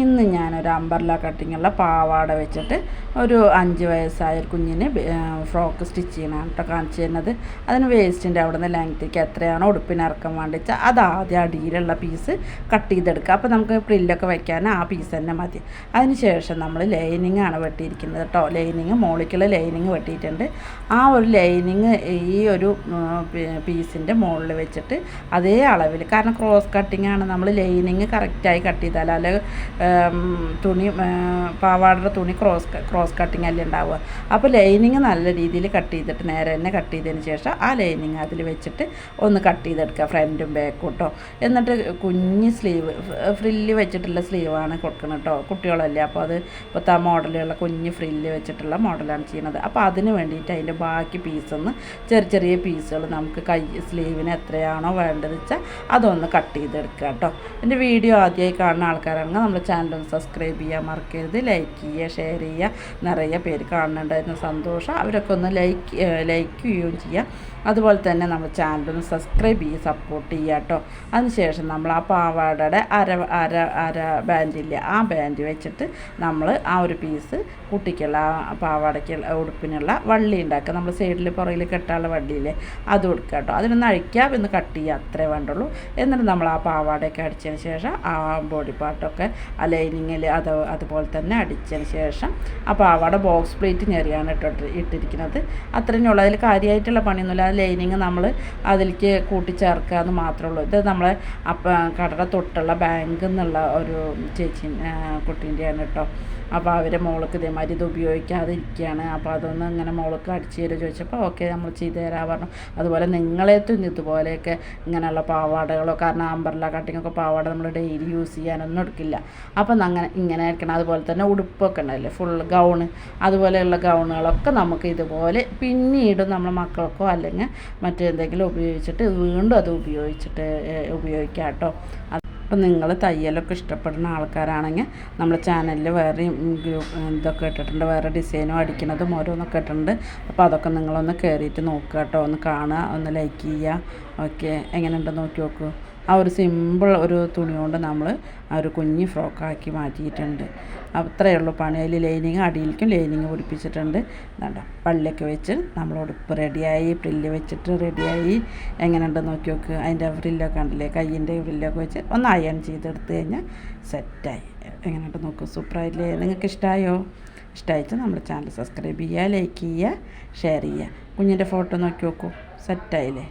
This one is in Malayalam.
ഇന്ന് ഞാനൊരു അമ്പർല കട്ടിങ്ങുള്ള പാവാട വെച്ചിട്ട് ഒരു അഞ്ച് വയസ്സായ ഒരു കുഞ്ഞിന് ഫ്രോക്ക് സ്റ്റിച്ച് ചെയ്യണം കേട്ടോ കാണിച്ചു തരുന്നത്. അതിന് വേസ്റ്റിന്റെ അവിടെ നിന്ന് ലെങ്ത്തേക്ക് എത്രയാണോ ഉടുപ്പിനിറക്കം വേണ്ടിച്ചാൽ അത് ആദ്യം അടിയിലുള്ള പീസ് കട്ട് ചെയ്തെടുക്കുക. അപ്പോൾ നമുക്ക് പ്രില്ലൊക്കെ വയ്ക്കാൻ ആ പീസ് തന്നെ മതി. അതിന് ശേഷം നമ്മൾ ലൈനിങ് ആണ് വെട്ടിയിരിക്കുന്നത് കേട്ടോ ലൈനിങ് മോളിക്കുള്ള ലൈനിങ് വെട്ടിയിട്ടുണ്ട്. ആ ഒരു ലൈനിങ് ഈ ഒരു പീസിന്റെ മുകളിൽ വെച്ചിട്ട് അതേ അളവിൽ കാരണം ക്രോസ് കട്ടിങ്ങാണ് നമ്മൾ ലൈനിങ് കറക്റ്റായി കട്ട് ചെയ്താൽ അല്ലെങ്കിൽ തുണി പാവാടയുടെ തുണി ക്രോസ് ക്രോസ് കട്ടിങ് അല്ലേ ഉണ്ടാവുക. അപ്പോൾ ലൈനിങ് നല്ല രീതിയിൽ കട്ട് ചെയ്തിട്ട് നേരെ തന്നെ കട്ട് ചെയ്തതിന് ശേഷം ആ ലൈനിങ് അതിൽ വെച്ചിട്ട് ഒന്ന് കട്ട് ചെയ്തെടുക്കുക ഫ്രണ്ടും ബാക്കും കേട്ടോ എന്നിട്ട് കുഞ്ഞ് സ്ലീവ് ഫ്രില്ല് വെച്ചിട്ടുള്ള സ്ലീവാണ് കൊടുക്കണം കേട്ടോ കുട്ടികളല്ലേ അപ്പോൾ അത് ഇപ്പോഴത്തെ ആ മോഡലുള്ള കുഞ്ഞ് ഫ്രില്ല് വെച്ചിട്ടുള്ള മോഡലാണ് ചെയ്യുന്നത് അപ്പോൾ അതിന് വേണ്ടിയിട്ട് അതിന്റെ ബാക്കി പീസൊന്ന് ചെറിയ ചെറിയ പീസുകൾ നമുക്ക് കൈ സ്ലീവിന് എത്രയാണോ വേണ്ടത് വെച്ചാൽ അതൊന്ന് കട്ട് ചെയ്തെടുക്കുക കേട്ടോ എന്റെ വീഡിയോ ആദ്യമായി കാണുന്ന ആൾക്കാരാണെങ്കിൽ നമ്മൾ ചാനൽ സബ്സ്ക്രൈബ് ചെയ്യാൻ മറക്കരുത് ലൈക്ക് ചെയ്യുക ഷെയർ ചെയ്യുക നിറയെ പേര് കാണുന്നുണ്ടായിരുന്ന സന്തോഷം. അവരൊക്കെ ഒന്ന് ലൈക്ക് ലൈക്ക് ചെയ്യുകയും ചെയ്യുക അതുപോലെ തന്നെ നമ്മൾ ചാനലൊന്ന് സബ്സ്ക്രൈബ് ചെയ്യുക സപ്പോർട്ട് ചെയ്യുക കേട്ടോ അതിനുശേഷം നമ്മൾ ആ പാവാടയുടെ അര അര അര ബാൻഡില്ല ആ ബാൻഡ് വെച്ചിട്ട് നമ്മൾ ആ ഒരു പീസ് കുട്ടിക്കുള്ള ആ പാവാടയ്ക്കുള്ള ഉടുപ്പിനുള്ള വള്ളി ഉണ്ടാക്കുക. നമ്മൾ സൈഡിൽ പുറകിൽ കെട്ടാനുള്ള വള്ളിയില്ലേ അത് കൊടുക്കുക കേട്ടോ അതിനൊന്ന് അഴിക്കാം എന്ന് കട്ട് ചെയ്യുക അത്രേ വേണ്ടുള്ളൂ. എന്നിട്ട് നമ്മൾ ആ പാവാടയൊക്കെ അടിച്ചതിന് ശേഷം ആ ബോഡി പാർട്ടൊക്കെ ആ ലൈനിങ്ങിൽ അത് അതുപോലെ തന്നെ അടിച്ചതിന് ശേഷം. ആ പാവാട ബോക്സ് പ്ലേറ്റ് ഞെറിയാണ് ഇട്ടിട്ട് ഇട്ടിരിക്കുന്നത്. അത്രയും ഉള്ളൂ. അതിൽ കാര്യമായിട്ടുള്ള പണിയൊന്നുമില്ല. ആ ലൈനിങ് നമ്മൾ അതിലേക്ക് കൂട്ടിച്ചേർക്കുക എന്ന് മാത്രമേ ഉള്ളൂ. ഇത് നമ്മളെ കടയുടെ തൊട്ടുള്ള ബാങ്ക് എന്നുള്ള ഒരു ചേച്ചി കുട്ടീന്റെയാണ് കേട്ടോ. അപ്പോൾ അവരെ മോൾക്ക് ഇതേമാതിരി ഇത് ഉപയോഗിക്കാതെ ഇരിക്കുകയാണ്. അപ്പോൾ അതൊന്ന് ഇങ്ങനെ മോൾക്ക് അടിച്ചു തരുമോ ചോദിച്ചപ്പോൾ ഓക്കെ നമ്മൾ ചെയ്തു തരാൻ പറഞ്ഞു. അതുപോലെ നിങ്ങളേത്തും ഇതുപോലെയൊക്കെ ഇങ്ങനെയുള്ള പാവാടകളോ കാരണം അമ്പർല കട്ടിങ്ങൊക്കെ പാവാട നമ്മൾ ഡെയിലി യൂസ് ചെയ്യാനൊന്നും എടുക്കില്ല. അപ്പം അങ്ങനെ ഇങ്ങനെ ആയിരിക്കണം. അതുപോലെ തന്നെ ഉടുപ്പൊക്കെ ഉണ്ടല്ലേ ഫുൾ ഗൗണ് അതുപോലെയുള്ള ഗൗണുകളൊക്കെ നമുക്ക് ഇതുപോലെ പിന്നീട് നമ്മൾ മക്കൾക്കോ അല്ലെങ്കിൽ മറ്റെന്തെങ്കിലും ഉപയോഗിച്ചിട്ട് വീണ്ടും അത് ഉപയോഗിച്ചിട്ട് ഉപയോഗിക്കാം കേട്ടോ. അപ്പം നിങ്ങൾ തയ്യലൊക്കെ ഇഷ്ടപ്പെടുന്ന ആൾക്കാരാണെങ്കിൽ നമ്മുടെ ചാനലിൽ വേറെ ഗ്രൂപ്പ് ഇതൊക്കെ ഇട്ടിട്ടുണ്ട്. വേറെ ഡിസൈനും അടിക്കുന്നതും ഓരോന്നൊക്കെ ഇട്ടിട്ടുണ്ട്. അപ്പോൾ അതൊക്കെ നിങ്ങളൊന്ന് കയറിയിട്ട് നോക്കുക കേട്ടോ. ഒന്ന് കാണുക ഒന്ന് ലൈക്ക് ചെയ്യുക. ഓക്കെ. എങ്ങനെയുണ്ടെന്ന് നോക്കി നോക്കൂ. ആ ഒരു സിമ്പിൾ ഒരു തുണി കൊണ്ട് നമ്മൾ ആ ഒരു കുഞ്ഞ് ഫ്രോക്കാക്കി മാറ്റിയിട്ടുണ്ട്. അത്രയേ ഉള്ളൂ പണി. അതിൽ ലൈനിങ് അടിയിലേക്കും ലൈനിങ് പിടിപ്പിച്ചിട്ടുണ്ട്. എന്താ പള്ളിയൊക്കെ വെച്ച് നമ്മൾ ഉടുപ്പ് റെഡിയായി പ്രില്ല് വെച്ചിട്ട് റെഡിയായി എങ്ങനെയുണ്ടെന്ന് നോക്കി നോക്ക്. അതിന്റെ ഫ്രില്ലൊക്കെ ഉണ്ടല്ലേ കയ്യിന്റെ ഫ്രില്ലൊക്കെ വെച്ച് ഒന്ന് അയൺ ചെയ്തെടുത്ത് കഴിഞ്ഞാൽ സെറ്റായി എങ്ങനെയുണ്ട് നോക്കൂ? സൂപ്പറായില്ലേ നിങ്ങൾക്ക് ഇഷ്ടമായോ ഇഷ്ടമായിട്ട് നമ്മുടെ ചാനൽ സബ്സ്ക്രൈബ് ചെയ്യുക ലൈക്ക് ചെയ്യുക ഷെയർ ചെയ്യുക. കുഞ്ഞിന്റെ ഫോട്ടോ നോക്കി നോക്കൂ. സെറ്റായില്ലേ